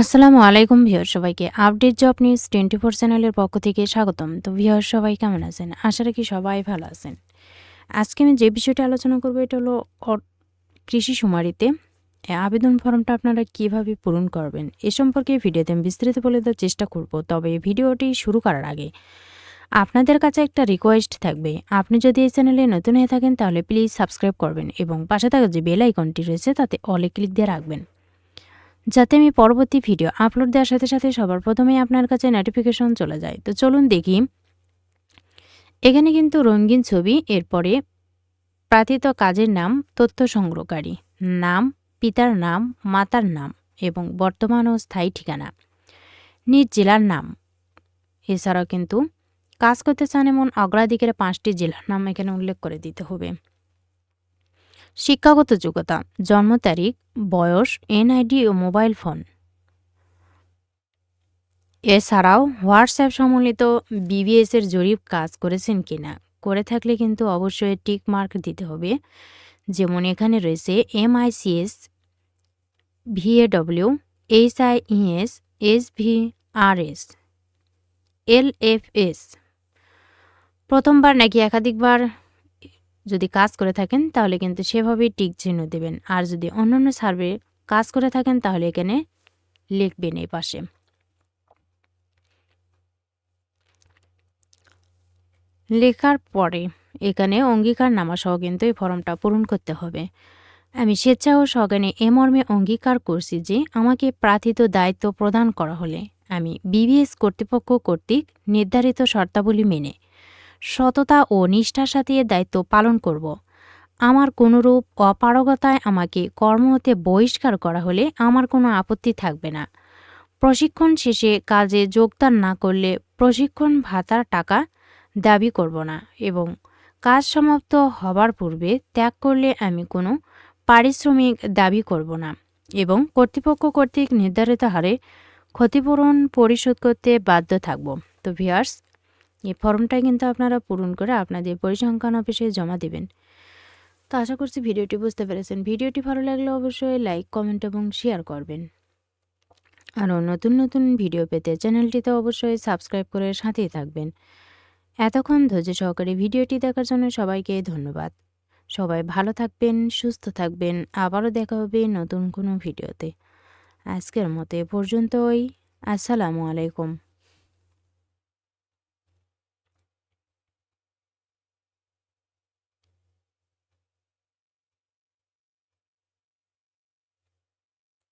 আসসালামু আলাইকুম ভিউয়ার সবাইকে update job news twenty four চ্যানেলের পক্ষ থেকে স্বাগতম। তো ভিউয়ার সবাই কেমন আছেন? আশা রাখি সবাই ভালো আছেন। আজকে আমি যে বিষয়টি আলোচনা করব এটা হলো কৃষি শুমারিতে। এ, আবেদন ফর্মটা আপনারা কীভাবে পূরণ করবেন এ সম্পর্কে ভিডিওতে আমি বিস্তারিত বলে দেওয়ার চেষ্টা করব। তবে ভিডিওটি শুরু করার আগে আপনাদের কাছে একটা রিকোয়েস্ট থাকবে। আপনি যদি এই চ্যানেলে নতুন হয়ে থাকেন তাহলে প্লিজ সাবস্ক্রাইব করবেন এবং পাশে থাকা যে বেল আইকনটি রয়েছে তাতে অলে ক্লিক দিয়ে রাখবেন। যাতে আমি পরবর্তী ভিডিও আপলোড দেওয়ার সাথে সাথে সবার প্রথমেই আপনার কাছে নোটিফিকেশন চলে যায়। তো চলুন দেখি। এখানে কিন্তু রঙিন ছবি, এরপরে প্রার্থিত কাজের নাম, তথ্য সংগ্রহকারী, নাম, পিতার নাম, মাতার নাম এবং বর্তমান ও স্থায়ী ঠিকানা, নিজ জেলার নাম। এছাড়াও কিন্তু কাজ করতে চান এমন অগ্রাধিকারে পাঁচটি জেলার নাম এখানে উল্লেখ করে দিতে হবে। শিক্ষাগত যোগ্যতা, জন্ম তারিখ, বয়স, এনআইডি ও মোবাইল ফোন। এছাড়াও হোয়াটসঅ্যাপ সম্বলিত বিবিএস এর জরিপ কাজ করেছেন কিনা, করে থাকলে কিন্তু অবশ্যই টিক মার্ক দিতে হবে। যেমন এখানে রয়েছে এমআইসিএস, ভিএডব্লিউ আর এস এল এফ এস প্রথমবার নাকি একাধিকবার যদি কাজ করে থাকেন, তাহলে কিন্তু সেভাবেই টিক চিহ্ন দেবেন। আর যদি অন্যান্য সার্ভে কাজ করে থাকেন, তাহলে এখানে লিখবেন এই পাশে। লেখার পরে এখানে অঙ্গীকার নামা সহ কিন্তু এই ফর্মটা পূরণ করতে হবে। আমি স্বেচ্ছা ও সজ্ঞানে এ মর্মে অঙ্গীকার করছি যে, আমাকে প্রার্থিত দায়িত্ব প্রদান করা হলে আমি বিবিএস কর্তৃপক্ষ কর্তৃক নির্ধারিত শর্তাবলী মেনে সততা ও নিষ্ঠার সাথে দায়িত্ব পালন করব। আমার কোনোরূপ অপারগতায় আমাকে কর্ম হতে বহিষ্কার করা হলে আমার কোনো আপত্তি থাকবে না। প্রশিক্ষণ শেষে কাজে যোগদান না করলে প্রশিক্ষণ ভাতার টাকা দাবি করব না এবং কাজ সমাপ্ত হবার পূর্বে ত্যাগ করলে আমি কোনো পারিশ্রমিক দাবি করব না এবং কর্তৃপক্ষ কর্তৃক নির্ধারিত হারে ক্ষতিপূরণ পরিশোধ করতে বাধ্য থাকব। তো ভিয়ার্স এই ফর্মটা কিন্তু আপনারা পূরণ করে আপনাদের পরিসংখ্যান অফিসে জমা দেবেন। তো আশা করছি ভিডিওটি বুঝতে পেরেছেন। ভিডিওটি ভালো লাগলে অবশ্যই লাইক, কমেন্ট এবং শেয়ার করবেন। আরও নতুন নতুন ভিডিও পেতে চ্যানেলটিতে অবশ্যই সাবস্ক্রাইব করে সাথেই থাকবেন। এতক্ষণ ধৈর্য সহকারে ভিডিওটি দেখার জন্য সবাইকে ধন্যবাদ। সবাই ভালো থাকবেন, সুস্থ থাকবেন। আবারও দেখা হবে নতুন কোনো ভিডিওতে। আজকের মতো এ পর্যন্তই। আসসালামু আলাইকুম।